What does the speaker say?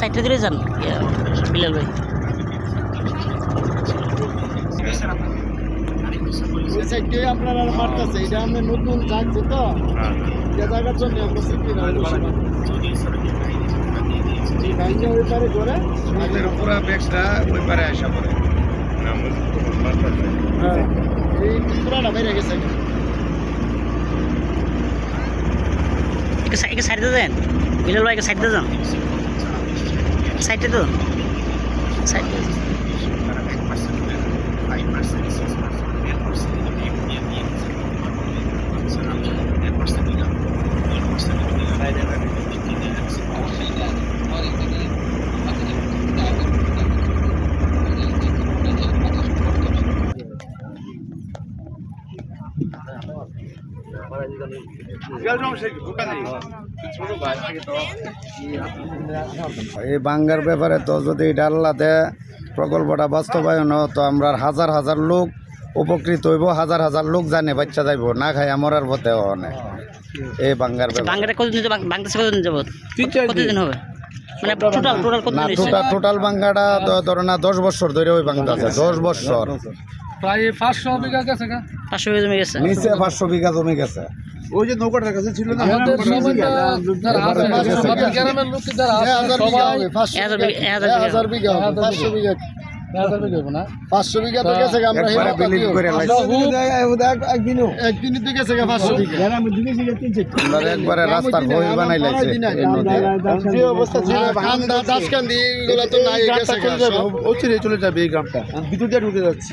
সাইডটা দিলে যান। বিলাল ভাই। আপনারা মারতেছে এটা আমরা নতুন জানছি তো। যে জায়গার জন্য আমরা সিটি না এই ভাইয়া ওই পারে করে আমাদের পুরো ব্যাগটা ওই পারে আসা পড়ে। এই পুরাটা বেড়ে গেছে। একটু সাই- একটু সাইডে দেন। বিলাল ভাই একটু সাইডে তো? সাইডে। এই বাঙ্গার ব্যাপারে তো যদি এটা আল্লাতে প্রকল্পটা বাস্তবায়ন তো আমরা হাজার হাজার লোক উপকৃত হইব হাজার হাজার লোক জানে বাচ্চা যাইব না খাই আমরার পথে অনেক এই বাঙ্গার ব্যাপারে। বাংলাটা কতদিন বাংলাদেশে কতদিন যাব কতদিন হবে? মানে টোটাল টোটাল না টোটাল টোটাল বাঙ্গাটা ধরো না দশ বছর ধরে ওই বাঙ্গা আছে দশ বছর। প্রায় পাঁচশো বিঘা গেছে গা পাঁচশো বিঘা জমি গেছে নিচে পাঁচশো বিঘা জমি গেছে ওই যে নৌকাটার কাছে ছিল না আমাদের গ্রামের লোক যারা আছে সবাই হাজার বিঘা এক হাজার বিঘা বিঘা হবে পাঁচশো বিঘা পাঁচশো বিঘা তো গেছে গা, আমরা একবারে হেরা বিলীন কাটিও। করে লাইছে। একদিনই তো গেছে পাঁচশো বিঘা একবারে রাস্তার বই বানাই লাইছে যে অবস্থা ছিল কান্দা দাসকান্দি এগুলো তো নাই গেছে অচিরে চলে যাবে এই গ্রামটা ভিতর দিয়ে ঢুকে যাচ্ছে